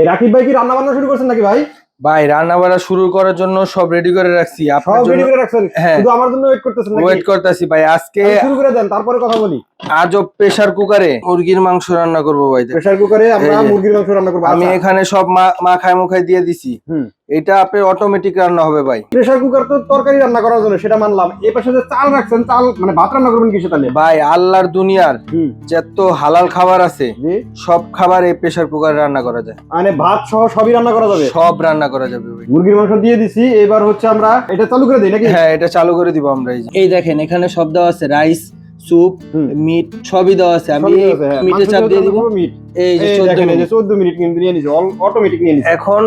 এই রাকিব ভাই কি রান্না বান্না শুরু করছেন নাকি ভাই? ভাই রান্না বান্না শুরু করার জন্য সব রেডি করে রাখছি। আপনার আপনার রেডি জন্য করে রাখছেন? হ্যাঁ। শুধু আমার জন্য ওয়েট করতেছেন নাকি? ওয়েট করতেছি ভাই আজকে শুরু করে দেন তারপরে কথা বলি। আজব প্রেসার কুকারে মুরগির মাংস রান্না করব ভাই। প্রেসার কুকারে আমরা মুরগির মাংস রান্না করব। আমি এখানে সব মা- মাখায় মুখায় দিয়ে দিছি। এটা আপনার অটোমেটিক রান্না হবে ভাই। প্রেসার কুকার তো তরকারি রান্না করার জন্য সেটা মানলাম। এই পাশে যে চাল রাখছেন চাল মানে ভাত রান্না করবেন কিসে তাহলে? ভাই আল্লাহর দুনিয়ার যত হালাল খাবার আছে সব খাবার এই প্রেসার কুকারে রান্না করা যায়। মানে ভাত সহ সবই রান্না করা যাবে? সব রান্না করা যাবে ভাই। মুরগির মাংস দিয়ে দিছি এবার হচ্ছে আমরা এটা চালু করে দিই নাকি? হ্যাঁ এটা চালু করে দিব আমরা এই যে। এই দেখেন এখানে সব দেওয়া আছে রাইস স্যুপ মিট সবই দেওয়া আছে আমি মিটের হ্যাঁ। মিটে চাপ দিয়ে দিব মিট। এই যে 14 দেখেন, এই যে মিনিট। 14 মিনিট কিন্তু নিয়ে নিছে অটোমেটিক নিয়ে নিছে। এখন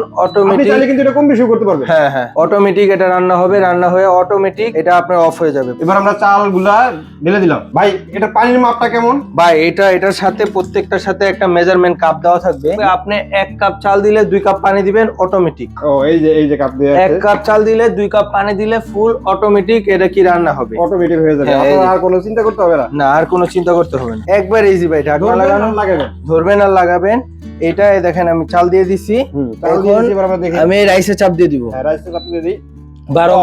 আপনি চাইলে কিন্তু এটা কম বেশি করতে পারবেন। হ্যাঁ হ্যাঁ। অটোমেটিক এটা রান্না হবে রান্না হয়ে অটোমেটিক এটা আপনার অফ হয়ে যাবে। এবার আমরা চালগুলা ঢেলে দিলাম। ভাই এটা পানির মাপটা কেমন? ভাই এটা এটার সাথে প্রত্যেকটার সাথে একটা মেজারমেন্ট কাপ দেওয়া থাকবে। আপনি এক কাপ চাল দিলে দুই কাপ পানি দিবেন অটোমেটিক ও এই যে এই যে কাপ দিয়ে এক কাপ চাল দিলে দুই কাপ পানি দিলে ফুল অটোমেটিক এটা কি রান্না হবে? অটোমেটিক হয়ে যাবে। হ্যাঁ। আর কোনো চিন্তা করতে হবে না। না আর কোনো চিন্তা করতে হবে না। একবার ইজি ভাই ঢাকনা লাগানো। লাগাবেন ধরবেন? আর লাগাবেন এটা দেখেন আমি চাল দিয়ে দিছি। এখন আমি রাইসে চাপ দিয়ে দিব। হ্যাঁ চাপ দিয়ে দিই। বারো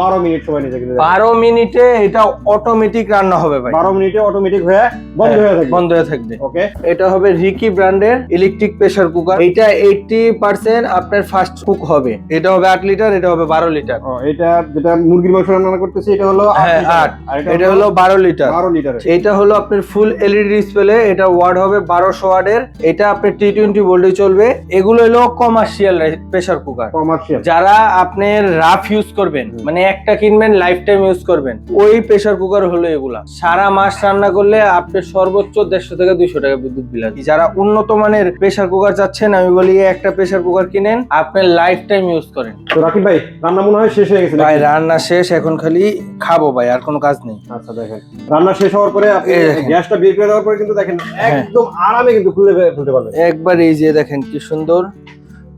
বারো মিনিট সময় নিতে কিন্তু। বারো মিনিটে এটা অটোমেটিক রান্না হবে ভাই। বারো মিনিটে অটোমেটিক হয়ে বন্ধ হ্যাঁ, হয়ে থাকবে। বন্ধ হয়ে থাকবে। ওকে এটা হবে রিকি ব্র্যান্ডের ইলেকট্রিক প্রেসার কুকার এটা এইটটি পার্সেন্ট আপনার ফার্স্ট কুক হবে। এটা হবে আট লিটার এটা হবে বারো লিটার এটা যেটা মুরগির মাংস রান্না করতেছি এটা হলো আট হ্যাঁ, এটা হলো বারো লিটার বারো লিটার এটা হলো আপনার ফুল এলইডি ডিসপ্লে এটা ওয়ার্ড হবে বারোশো ওয়ার্ডের এটা আপনার টি টোয়েন্টি ভোল্টে চলবে। এগুলো হলো কমার্শিয়াল প্রেসার কুকার কমার্শিয়াল যারা আপনার রাফ ইউজ করবেন। মানে একটা কিনবেন লাইফ টাইম ইউজ করবেন। ওই প্রেসার কুকার হলো এগুলা। সারা মাস রান্না করলে আপনি সর্বোচ্চ দেড়শো থেকে দুইশো টাকা বিদ্যুৎ বিল আসবে। যারা উন্নত মানের প্রেসার কুকার চাচ্ছেন আমি বলি একটা প্রেসার কুকার কিনেন আপনি লাইফ টাইম ইউজ করেন। তো রাকিব ভাই রান্না মনে হয় শেষ হয়ে গেছে ভাই রান্না শেষ এখন খালি খাব ভাই আর কোনো কাজ নেই। আচ্ছা দেখেন। রান্না শেষ হওয়ার পরে আপনি। গ্যাসটা বের করে দেওয়ার পরে কিন্তু দেখেন হ্যাঁ। একদম আরামে কিন্তু খুলে ফেলতে পারবেন। একবার এই যে দেখেন কি সুন্দর।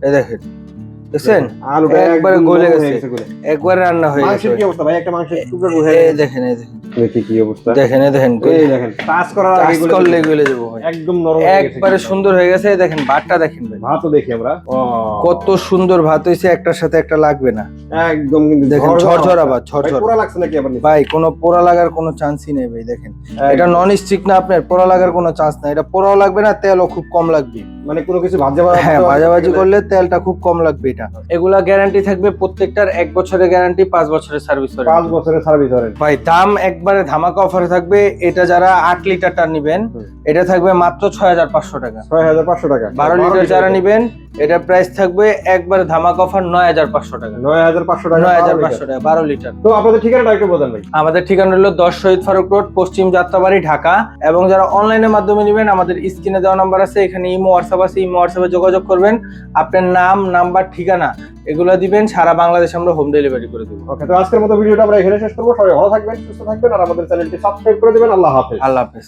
এই দেখেন দেখছেন? আলুটা একবারে গলে গেছে। গলে। একবার রান্না হয়ে গেছে। মাংসের কি অবস্থা ভাই? একটা মাংসের টুকরো এই দেখেন এই দেখেন। দেখি কি অবস্থা। দেখেন এই দেখেন এই দেখেন করার আগে গলে করলে গলে যাব ভাই। একদম নরম হয়ে গেছে একবারে সুন্দর হয়ে গেছে। দেখেন ভাতটা দেখেন ভাই। ভাতও দেখি আমরা। কত সুন্দর ভাত হয়েছে একটার সাথে একটা লাগবে না। একদম কিন্তু দেখেন ঝরঝরা ভাত ঝরঝরা। পোড়া লাগছে নাকি আবার ভাই কোনো পোড়া লাগার কোনো চান্সই নেই ভাই দেখেন। এটা। নন স্টিক না আপনার পোড়া লাগার কোনো চান্স নাই। এটা পোড়াও লাগবে না তেলও খুব কম লাগবে। মানে কোনো কিছু ভাজা হ্যাঁ ভাজাভাজি করলে তেলটা খুব কম লাগবে এটা। এগুলা গ্যারান্টি থাকবে প্রত্যেকটার এক বছরের গ্যারান্টি পাঁচ বছরের সার্ভিস পাঁচ বছরের সার্ভিস ধরেন ভাই দাম একবারে ধামাকা অফারে থাকবে। এটা যারা আট লিটারটা নিবেন এটা থাকবে মাত্র ছয় হাজার পাঁচশো টাকা। ছয় হাজার পাঁচশো টাকা। বারো লিটার যারা নিবেন এটা প্রাইস থাকবে একবার ধামাকা অফার নয় হাজার পাঁচশো টাকা। নয় হাজার পাঁচশো টাকা নয় হাজার পাঁচশো টাকা বারো লিটার। তো আপনাদের ঠিকানাটা একটু বলেন ভাই। আমাদের ঠিকানা হলো দশ শহীদ ফারুক রোড পশ্চিম যাত্রাবাড়ি ঢাকা। এবং যারা অনলাইনের মাধ্যমে নেবেন আমাদের স্ক্রিনে দেওয়া নাম্বার আছে এখানে ইমো হোয়াটসঅ্যাপ আছে ইমো হোয়াটসঅ্যাপে যোগাযোগ করবেন। আপনার নাম নাম্বার ঠিকানা এগুলো দিবেন সারা বাংলাদেশে আমরা হোম ডেলিভারি করে দেবো। ওকে তো আজকের মতো ভিডিওটা আমরা এখানে শেষ করব। সবাই ভালো থাকবেন সুস্থ থাকবেন আর আমাদের চ্যানেলটি সাবস্ক্রাইব করে দিবেন। আল্লাহ হাফেজ। আল্লাহ হাফেজ।